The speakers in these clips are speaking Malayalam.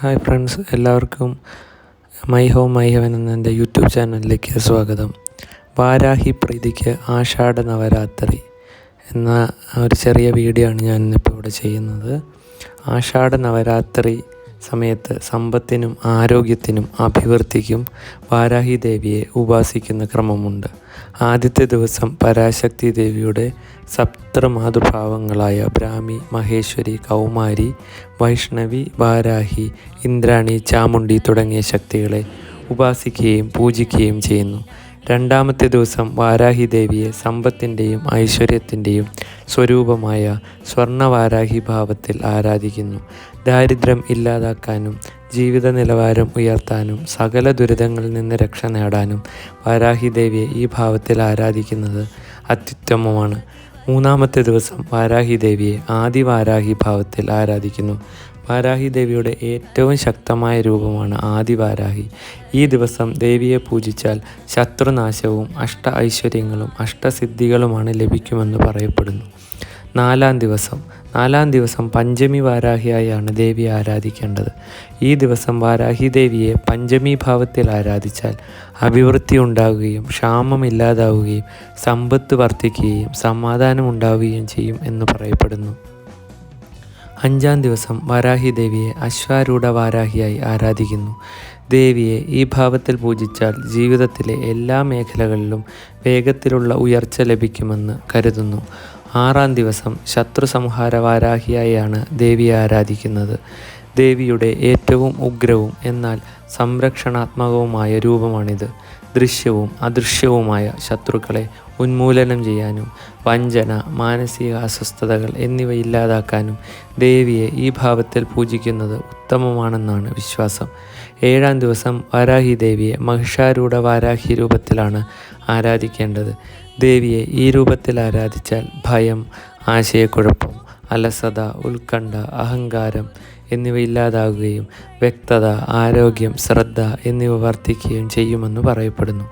ഹായ് ഫ്രണ്ട്സ് എല്ലാവർക്കും മൈ ഹോം മൈ ഹെവൻ എന്ന എന്റെ യൂട്യൂബ് ചാനലിലേക്ക് സ്വാഗതം. വാരാഹി പ്രീതിക്ക് ആഷാഢ നവരാത്രി എന്ന ഒരു ചെറിയ വീഡിയോ ആണ് ഞാൻ ഇന്നിപ്പോൾ ഇവിടെ ചെയ്യുന്നത്. ആഷാഢ നവരാത്രി സമയത്ത് സമ്പത്തിനും ആരോഗ്യത്തിനും അഭിവൃദ്ധിക്കും വാരാഹി ദേവിയെ ഉപാസിക്കുന്ന ക്രമമുണ്ട്. ആദ്യത്തെ ദിവസം പരാശക്തി ദേവിയുടെ സപ്തമാതൃഭാവങ്ങളായ ബ്രാഹ്മി മഹേശ്വരി കൗമാരി വൈഷ്ണവി വാരാഹി ഇന്ദ്രാണി ചാമുണ്ടി തുടങ്ങിയ ശക്തികളെ ഉപാസിക്കുകയും പൂജിക്കുകയും ചെയ്യുന്നു. രണ്ടാമത്തെ ദിവസം വാരാഹി ദേവിയെ സമ്പത്തിന്റെയും ഐശ്വര്യത്തിന്റെയും സ്വരൂപമായ സ്വർണവാരാഹി ഭാവത്തിൽ ആരാധിക്കുന്നു. ദാരിദ്ര്യം ഇല്ലാതാക്കാനും ജീവിത നിലവാരം ഉയർത്താനും സകല ദുരിതങ്ങളിൽ നിന്ന് രക്ഷ നേടാനും വാരാഹി ദേവിയെ ഈ ഭാവത്തിൽ ആരാധിക്കുന്നത് അത്യുത്തമമാണ്. മൂന്നാമത്തെ ദിവസം വാരാഹി ദേവിയെ ആദിവാരാഹി ഭാവത്തിൽ ആരാധിക്കുന്നു. വാരാഹി ദേവിയുടെ ഏറ്റവും ശക്തമായ രൂപമാണ് ആദി വാരാഹി ഈ ദിവസം ദേവിയെ പൂജിച്ചാൽ ശത്രുനാശവും അഷ്ട ഐശ്വര്യങ്ങളും അഷ്ടസിദ്ധികളുമാണ് ലഭിക്കുമെന്ന് പറയപ്പെടുന്നു. നാലാം ദിവസം. നാലാം ദിവസം പഞ്ചമി വാരാഹിയായാണ് ദേവി ആരാധിക്കേണ്ടത്. ഈ ദിവസം വാരാഹി ദേവിയെ പഞ്ചമി ഭാവത്തിൽ ആരാധിച്ചാൽ അഭിവൃദ്ധി ഉണ്ടാവുകയും ക്ഷാമം ഇല്ലാതാവുകയും സമ്പത്ത് വർദ്ധിക്കുകയും സമാധാനം ഉണ്ടാവുകയും ചെയ്യും എന്ന് പറയപ്പെടുന്നു. അഞ്ചാം ദിവസം വാരാഹി ദേവിയെ അശ്വാരൂഢ വാരാഹിയായി ആരാധിക്കുന്നു. ദേവിയെ ഈ ഭാവത്തിൽ പൂജിച്ചാൽ ജീവിതത്തിലെ എല്ലാ മേഖലകളിലും വേഗത്തിലുള്ള ഉയർച്ച ലഭിക്കുമെന്ന് കരുതുന്നു. ആറാം ദിവസം ശത്രു സംഹാര വാരാഹിയായാണ് ദേവിയെ ആരാധിക്കുന്നത്. ദേവിയുടെ ഏറ്റവും ഉഗ്രവും എന്നാൽ സംരക്ഷണാത്മകവുമായ രൂപമാണിത്. ദൃശ്യവും അദൃശ്യവുമായ ശത്രുക്കളെ ഉന്മൂലനം ചെയ്യാനും വഞ്ചന മാനസിക അസ്വസ്ഥതകൾ എന്നിവ ഇല്ലാതാക്കാനും ദേവിയെ ഈ ഭാവത്തിൽ പൂജിക്കുന്നത് ഉത്തമമാണെന്നാണ് വിശ്വാസം. ഏഴാം ദിവസം വാരാഹി ദേവിയെ മഹിഷാരൂഢ വാരാഹി രൂപത്തിലാണ് ആരാധിക്കേണ്ടത്. ദേവിയെ ഈ രൂപത്തിൽ ആരാധിച്ചാൽ ഭയം ആശയക്കുഴപ്പം അലസത ഉത്കണ്ഠ അഹങ്കാരം എന്നിവ ഇല്ലാതാകുകയും വ്യക്തത ആരോഗ്യം ശ്രദ്ധ എന്നിവ വർദ്ധിക്കുകയും ചെയ്യുമെന്ന് പറയപ്പെടുന്നു.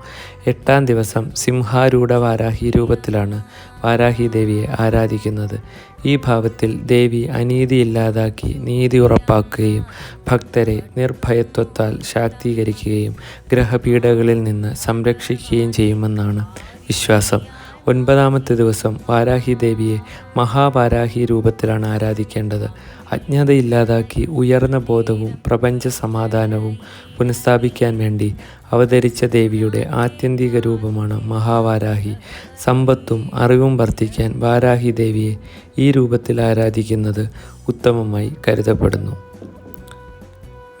എട്ടാം ദിവസം സിംഹാരൂഢ വാരാഹി രൂപത്തിലാണ് വാരാഹി ദേവിയെ ആരാധിക്കുന്നത്. ഈ ഭാവത്തിൽ ദേവി അനീതി ഇല്ലാതാക്കി നീതി ഉറപ്പാക്കുകയും ഭക്തരെ നിർഭയത്വത്താൽ ശാക്തീകരിക്കുകയും ഗ്രഹപീഠകളിൽ നിന്ന് സംരക്ഷിക്കുകയും ചെയ്യുമെന്നാണ് വിശ്വാസം. ഒൻപതാമത്തെ ദിവസം വാരാഹി ദേവിയെ മഹാവാരാഹി രൂപത്തിലാണ് ആരാധിക്കേണ്ടത്. അജ്ഞതയില്ലാതാക്കി ഉയർന്ന ബോധവും പ്രപഞ്ച സമാധാനവും പുനഃസ്ഥാപിക്കാൻ വേണ്ടി അവതരിച്ച ദേവിയുടെ ആത്യന്തിക രൂപമാണ് മഹാവാരാഹി. സമ്പത്തും അറിവും വർദ്ധിക്കാൻ വാരാഹി ദേവിയെ ഈ രൂപത്തിൽ ആരാധിക്കുന്നത് ഉത്തമമായി കരുതപ്പെടുന്നു.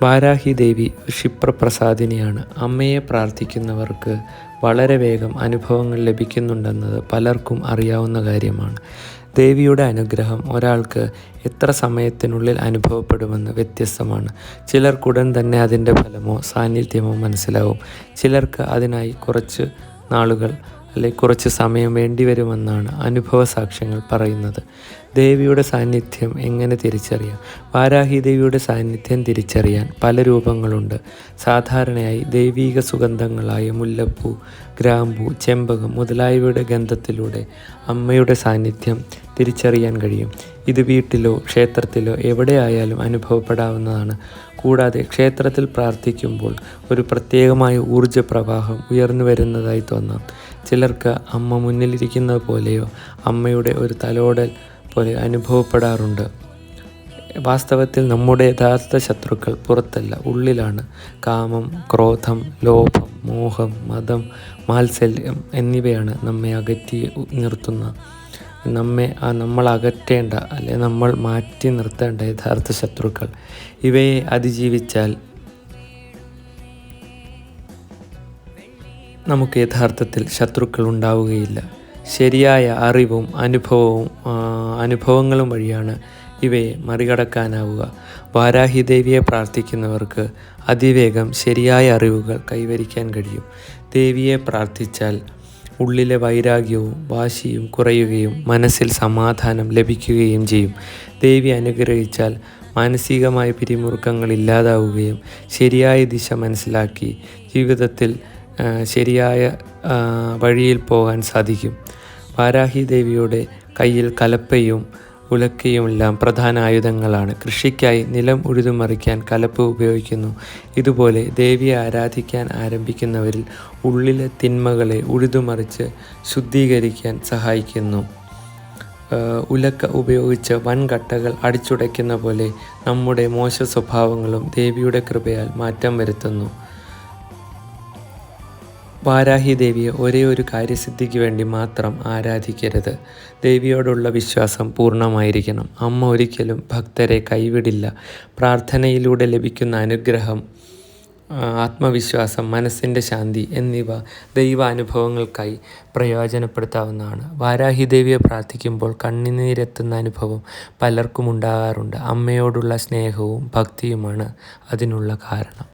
വാരാഹി ദേവി ക്ഷിപ്രപ്രസാദിനിയാണ്. അമ്മയെ പ്രാർത്ഥിക്കുന്നവർക്ക് വളരെ വേഗം അനുഭവങ്ങൾ ലഭിക്കുന്നുണ്ടെന്നത് പലർക്കും അറിയാവുന്ന കാര്യമാണ്. ദേവിയുടെ അനുഗ്രഹം ഒരാൾക്ക് എത്ര സമയത്തിനുള്ളിൽ അനുഭവപ്പെടുമെന്ന് വ്യത്യസ്തമാണ്. ചിലർക്കുടൻ തന്നെ അതിന്റെ ഫലമോ സാന്നിധ്യമോ മനസ്സിലാവും. ചിലർക്ക് അതിനായി കുറച്ച് നാളുകൾ അല്ലെങ്കിൽ കുറച്ച് സമയം വേണ്ടിവരുമെന്നാണ് അനുഭവ സാക്ഷ്യങ്ങൾ പറയുന്നത്. ദേവിയുടെ സാന്നിധ്യം എങ്ങനെ തിരിച്ചറിയാം? വാരാഹി ദേവിയുടെ സാന്നിധ്യം തിരിച്ചറിയാൻ പല രൂപങ്ങളുണ്ട്. സാധാരണയായി ദൈവീക സുഗന്ധങ്ങളായ മുല്ലപ്പൂ ഗ്രാമ്പൂ ചെമ്പകം മുതലായവയുടെ ഗന്ധത്തിലൂടെ അമ്മയുടെ സാന്നിധ്യം തിരിച്ചറിയാൻ കഴിയും. ഇത് വീട്ടിലോ ക്ഷേത്രത്തിലോ എവിടെയായാലും അനുഭവപ്പെടാവുന്നതാണ്. കൂടാതെ ക്ഷേത്രത്തിൽ പ്രാർത്ഥിക്കുമ്പോൾ ഒരു പ്രത്യേകമായ ഊർജ പ്രവാഹം ഉയർന്നു വരുന്നതായി തോന്നാം. ചിലർക്ക് അമ്മ മുന്നിലിരിക്കുന്നത് പോലെയോ അമ്മയുടെ ഒരു തലോടൽ പോലെ അനുഭവപ്പെടാറുണ്ട്. വാസ്തവത്തിൽ നമ്മുടെ യഥാർത്ഥ ശത്രുക്കൾ പുറത്തല്ല ഉള്ളിലാണ്. കാമം ക്രോധം ലോഭം മോഹം മതം മാത്സല്യം എന്നിവയാണ് നമ്മെ അകറ്റി നിർത്തുന്ന നമ്മെ ആ നമ്മൾ അകറ്റേണ്ട അല്ലെ നമ്മൾ മാറ്റി നിർത്തേണ്ട യഥാർത്ഥ ശത്രുക്കൾ. ഇവയെ അതിജീവിച്ചാൽ നമുക്ക് യഥാർത്ഥത്തിൽ ശത്രുക്കൾ ഉണ്ടാവുകയില്ല. ശരിയായ അറിവും അനുഭവവും അനുഭവങ്ങളും വഴിയാണ് ഇവയെ മറികടക്കാനാവുക. വാരാഹി ദേവിയെ പ്രാർത്ഥിക്കുന്നവർക്ക് അതിവേഗം ശരിയായ അറിവുകൾ കൈവരിക്കാൻ കഴിയും. ദേവിയെ പ്രാർത്ഥിച്ചാൽ ഉള്ളിലെ വൈരാഗ്യവും വാശിയും കുറയുകയും മനസ്സിൽ സമാധാനം ലഭിക്കുകയും ചെയ്യും. ദേവി അനുഗ്രഹിച്ചാൽ മാനസികമായ പിരിമുറുക്കങ്ങൾ ഇല്ലാതാവുകയും ശരിയായ ദിശ മനസ്സിലാക്കി ജീവിതത്തിൽ ശരിയായ വഴിയിൽ പോകാൻ സാധിക്കും. വാരാഹി ദേവിയുടെ കയ്യിൽ കലപ്പയും ഉലക്കയും എല്ലാം പ്രധാന ആയുധങ്ങളാണ്. കൃഷിക്കായി നിലം ഉഴുതുമറിക്കാൻ കലപ്പ് ഉപയോഗിക്കുന്നു. ഇതുപോലെ ദേവിയെ ആരാധിക്കാൻ ആരംഭിക്കുന്നവരിൽ ഉള്ളിലെ തിന്മകളെ ഉഴുതുമറിച്ച് ശുദ്ധീകരിക്കാൻ സഹായിക്കുന്നു. ഉലക്ക ഉപയോഗിച്ച് വൻകട്ടകൾ അടിച്ചുടയ്ക്കുന്ന പോലെ നമ്മുടെ മോശ സ്വഭാവങ്ങളും ദേവിയുടെ കൃപയാൽ മാറ്റം വരുത്തുന്നു. വാരാഹി ദേവിയെ ഒരേ ഒരു കാര്യസിദ്ധിക്ക് വേണ്ടി മാത്രം ആരാധിക്കരുത്. ദേവിയോടുള്ള വിശ്വാസം പൂർണമായിരിക്കണം. അമ്മ ഒരിക്കലും ഭക്തരെ കൈവിടില്ല. പ്രാർത്ഥനയിലൂടെ ലഭിക്കുന്ന അനുഗ്രഹം ആത്മവിശ്വാസം മനസ്സിന്റെ ശാന്തി എന്നിവ ദൈവാനുഭവങ്ങൾക്കായി പ്രയോജനപ്പെടുത്താവുന്നതാണ്. വാരാഹി ദേവിയെ പ്രാർത്ഥിക്കുമ്പോൾ കണ്ണിനീരെത്തുന്ന അനുഭവം പലർക്കും ഉണ്ടാകാറുണ്ട്. അമ്മയോടുള്ള സ്നേഹവും ഭക്തിയുമാണ് അതിനുള്ള കാരണം.